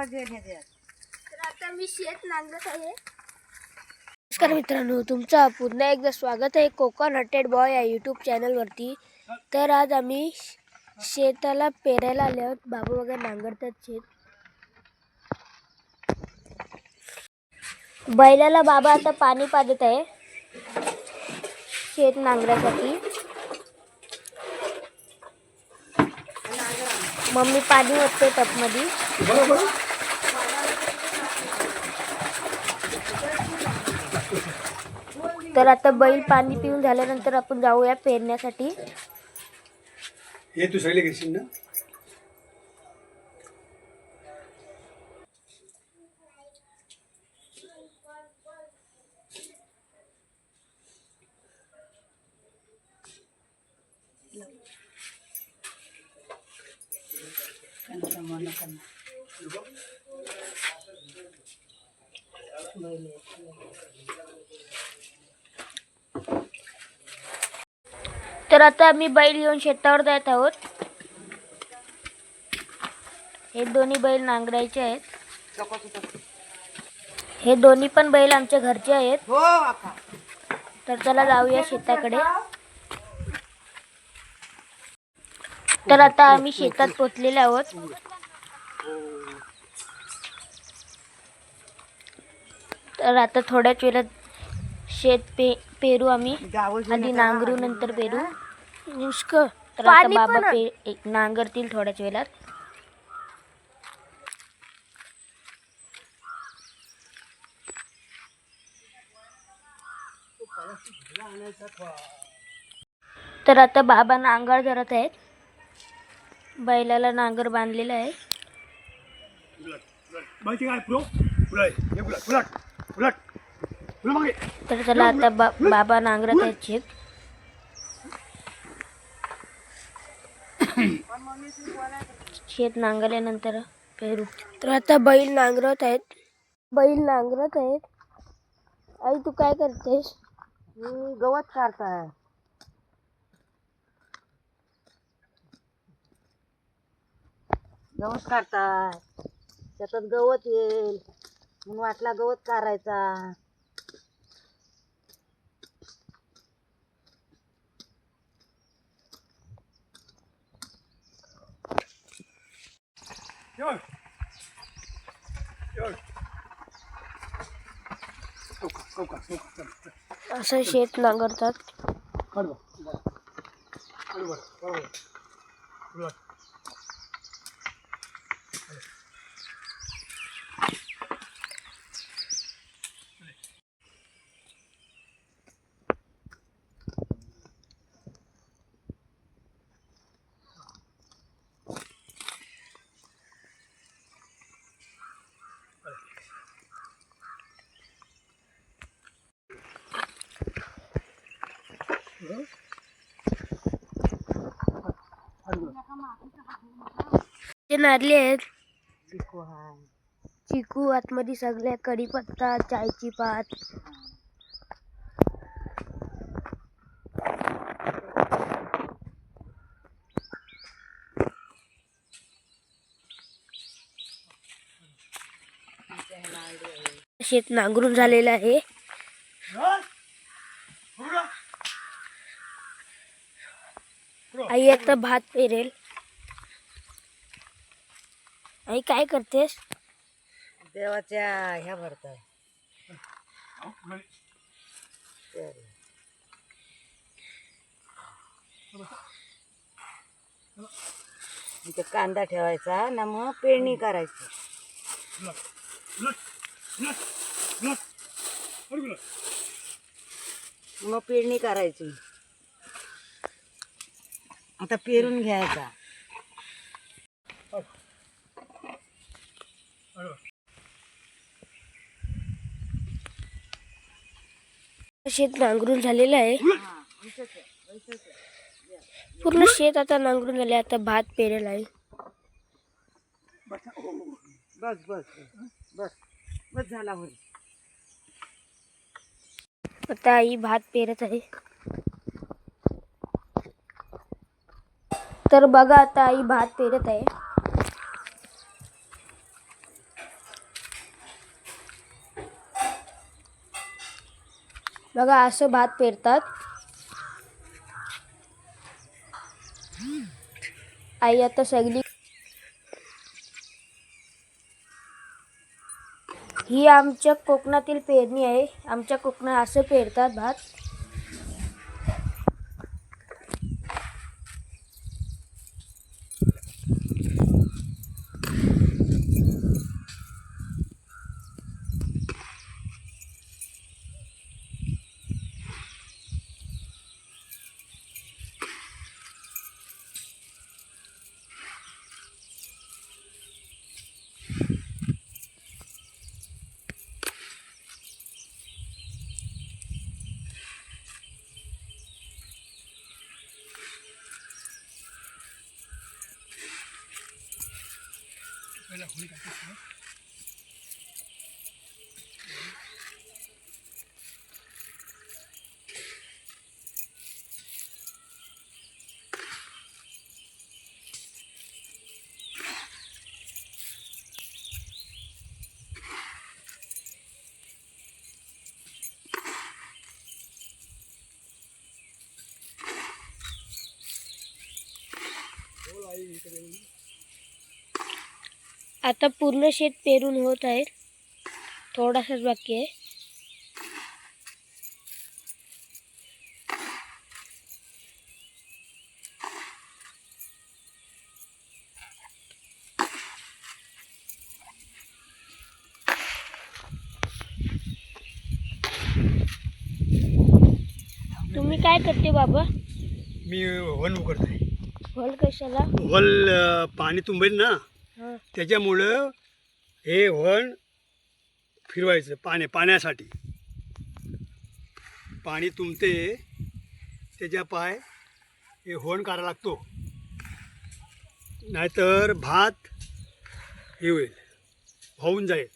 आवाज येईल ह्याच्यात तर आता मी शेत नांगरत आहे. नमस्कार मित्रांनो तुमचं पुन्हा एकदा स्वागत आहे कोकण हटेड बॉय या यूट्यूब चॅनलवरती तर आज आम्ही शेताला पेरायला आले आहोत. बाबू वगैरे नांगरतात शेत. बैलाला बाबा आता पाणी पाजत आहे. शेत नांगरासाठी. मम्मी पाणी ओतते टपमध्ये तर आता बैल पाणी पिऊन झाल्यानंतर आपण जाऊया पेरण्यासाठी. हे तू सगळे घेशील ना? तर आता आम्ही बैल घेऊन शेतावर जात आहोत. हे दोन्ही बैल नांगरायचे आहेत. हे दोन्ही पण बैल आमच्या घरचे आहेत. हो तर चला जाऊया शेताकडे. तर आता आम्ही शेतात पोचलेले आहोत. तर आता थोड्याच वेळात शेत पे पेरू आम्ही आधी नांगरू नंतर पेरू. नुसक तर आता बाबा पे एक नांगरतील थोड्याच वेळात. तर आता बाबा नांगर धरत आहेत. बैलाला नांगर बांधलेला आहे. माहिती काय पुरो उलट हे उलट उलट उलट. उलट मागे तर चला आता बा बाबा नांगरत आहेत शेत शेत नांगरल्यानंतर पेरू. तर आता बैल नांगरत आहेत. बैल नांगरत आहेत. आई तू काय करतेस? मी गवत काढताय. गवत काढताय. त्याच्यात गवत येईल. मग वाटला गवत चारायचा असं शेत नांगरतात. ते नारले आहेत. चिकू हाय. चिकू आतमध्ये सगळ्या कढीपत्ता चायची पात शेत नांगरून झालेलं आहे. आई आता भात पेरेल. आई काय करतेस? देवाच्या ह्या भरताय इथे कांदा ठेवायचा ना मग पेरणी करायची. मग पेरणी करायची. आता पेरून घ्यायचा. शेत नांगरून झालेलं आहे. पूर्ण शेत आता नांगरून झाले आता भात पेरेल आहे. बस बस बस बस झाला होईल आता आई भात पेरत आहे. तर बघा आता आई भात पेरत आहे. बघा असं भात पेरतात. आई आता सगळी ही आमच्या कोकणातील पेरणी आहे. आमच्या कोकणात असं पेरतात भात. だ掘り返しすね。Hola ahí, आता पूर्ण शेत पेरून होत आहे. थोडासाच बाकी आहे. तुम्ही काय करते बाबा? मी वन उघडतोय. हॉल कशाला? वल पाणी तुंबेल ना? त्याच्यामुळं हे वण फिरवायचं पाण्या पाण्यासाठी. पाणी तुमते त्याच्या पाय हे होण काढायला लागतो. नाहीतर भात हे होईल होऊन जाईल.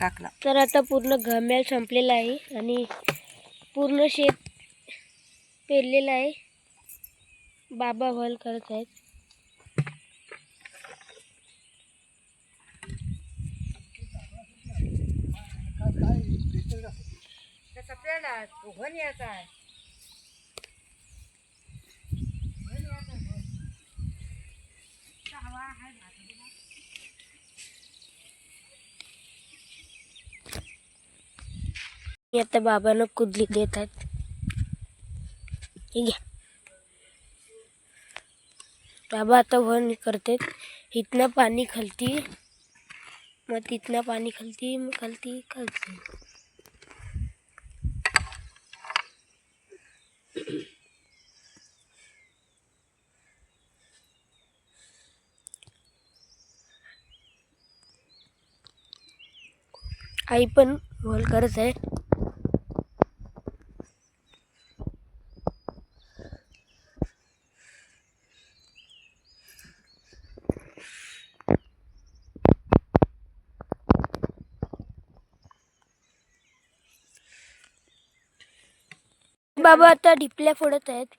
टाकला. तर आता पूर्ण घम्याल संपलेला आहे आणि पूर्ण शेत पेरलेलं आहे. बाबा हॉल करत आहेत. मी आता बाबांना कुदली देत आहेत हे घ्या. बाबा आता वन करते इथनं पाणी खालती मग तिथनं पाणी खालती मग खालती खालती. आई पण रोल करत आहे. बाबा आता ढिपल्या फोडत आहेत.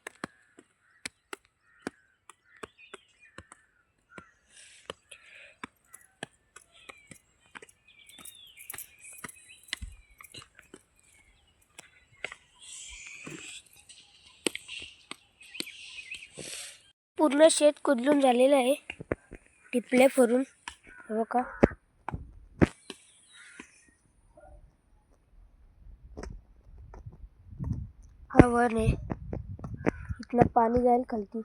पूर्ण शेत कुदलून झालेलं आहे. टिपल्या फोडून हे बघा. हा वन आहे. इथलं पाणी जाईल खालती.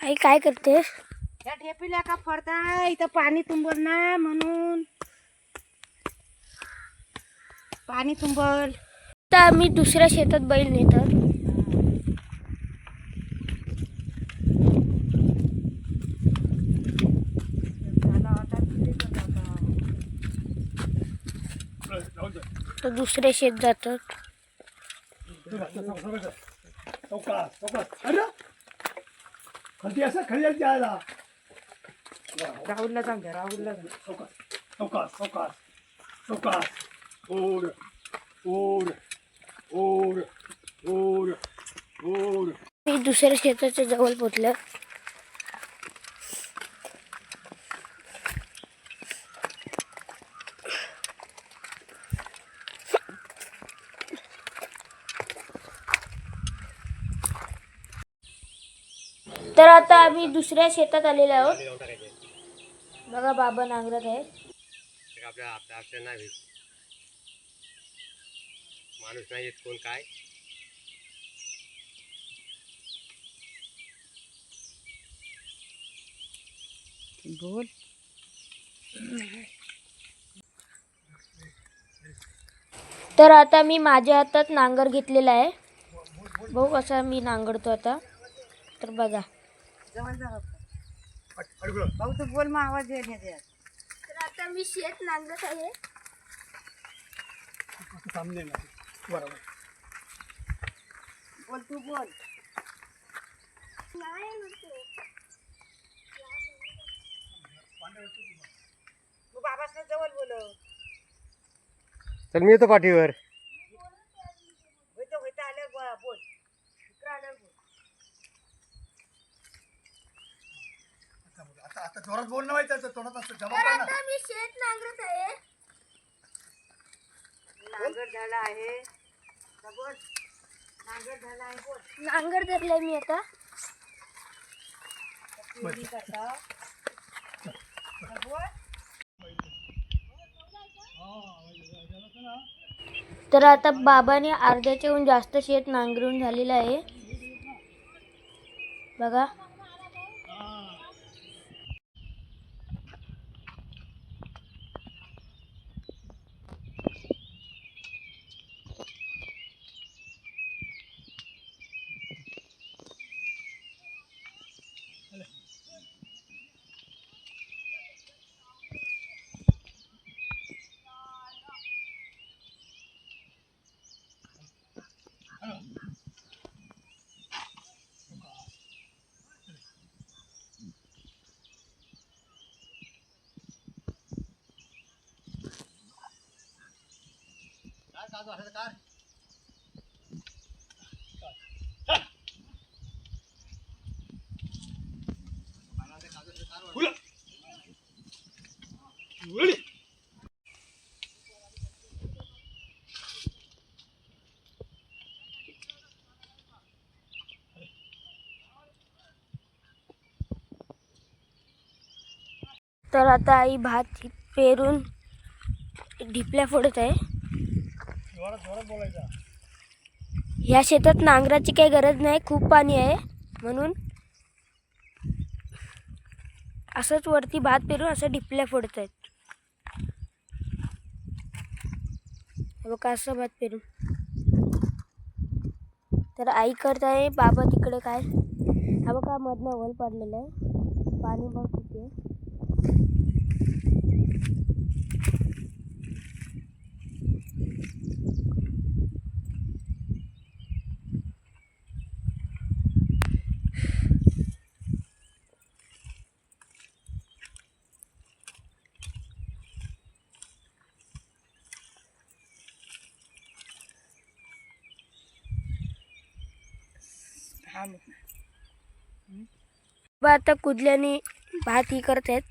आई काय करतेस? या ठेपीला का फडता इथं पाणी तुंबत ना म्हणून. पाणी तुंबल. तर आम्ही दुसऱ्या शेतात बैल नेतात. तर दुसरे शेत जातात. खाली असं खाली जायला राहुलला द्या राहुलला जाऊन चौकात चौकात चौकात चौकात ओढ ओढ ओढ ओढ ओढ मी दुसऱ्या शेताच्या जवळ पोचलं तर आता आम्ही दुसऱ्या शेतात आलेलो आहोत. बघा बाबा नांगरत आहे माणूस नाही येत कोण काय बोल. तर आता मी माझ्या हातात नांगर घेतलेला आहे. बघू कसा मी नांगरतो आता. तर बघा. जवळ जा. भाऊ तू बोल मग आवाज येईल ह्याच्यात. तर आता मी शेत नांगरत आहे. सामने ना बरोबर बोल तू बोल. नाही म्हणतो. तू बाबासना जवळ बोल तर मी येतो पाठीवर होतं होतं आल्यावर बोल बोल इकडं आल्यावर बोल आता आता जोरात बोल ना त्याचं तोंडात जमा ना आता मी शेत नांगरत आहे. नांगर झाला आहे. बोल नांगर झाला आहे बोल. नांगर धरलाय मी आता. पेरणी करता. का बोल तर आता बाबाने अर्ध्याच्याहून जास्त शेत नांगरून झालेलं आहे. बघा. तर आता आई भात पेरून ढिपल्या फोडत आहे. ह्या शेतात नांगराची काही गरज नाही खूप पाणी आहे. म्हणून असंच वरती भात पेरून असं ढिपल्या फोडत आहेत बघा हो असं भात पेरून. तर आई करत आहे बाबा तिकडे काय? हा बघा मधनं वल पडलेलं आहे. पाणी बघ किती आहे. हा बाबा आता कुदल्याने भात ही करत आहेत.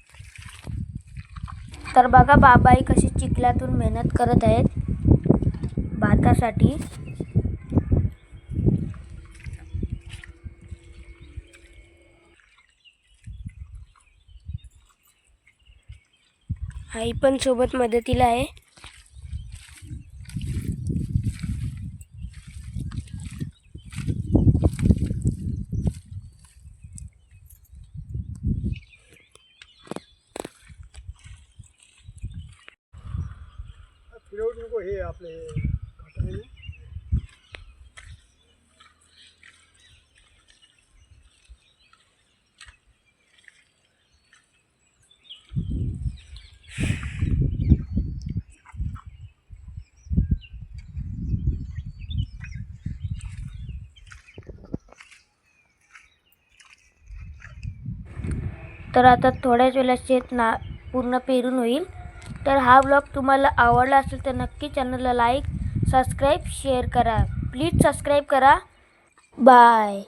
तर बघा बाबाई कशी चिखलातून मेहनत करत आहेत. भातासाठी. आई पण सोबत मदतीला आहे. तर आता थोड्याच वेळात शेत ना पूर्ण पेरून होईल. तर हा ब्लॉग तुम्हाला आवडला असेल तर नक्की चॅनलला लाईक सबस्क्राईब शेअर करा. प्लीज सबस्क्राईब करा. बाय.